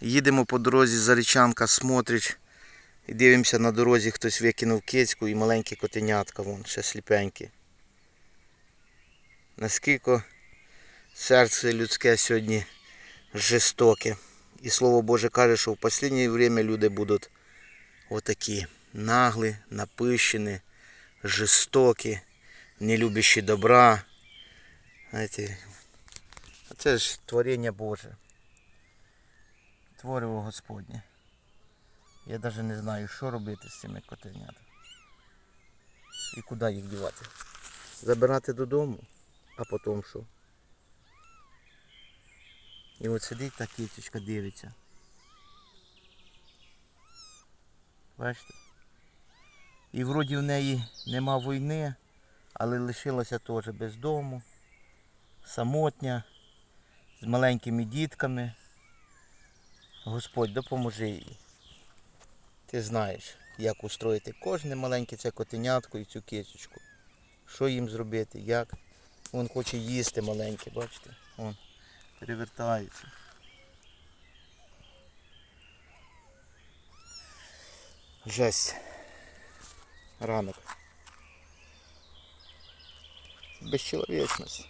Їдемо по дорозі Зарічанка, смотрить. І дивимося на дорозі, хтось викинув кицьку і маленькі котенятка, вон, ще сліпенькі. Наскільки серце людське сьогодні жорстоке. І слово Боже каже, що в останнє время люди будуть отакі наглі, напищені, жорстокі, не любящі добра. Знаєте, це ж творіння Боже. Твориво Господнє. Я навіть не знаю, що робити з цими котенятами. І куди їх дівати. Забирати додому, а потім що? І от сидить та кіточка дивиться. Бачите? І вроді в неї нема війни, але лишилася теж без дому, самотня, з маленькими дітками. Господь, допоможи їй. Ти знаєш, як устроїти кожне маленьке це котенятко і цю кисочку. Що їм зробити, як. Він хоче їсти маленьке, бачите? Вон, перевертається. Жесть. Ранок. Безчеловічність.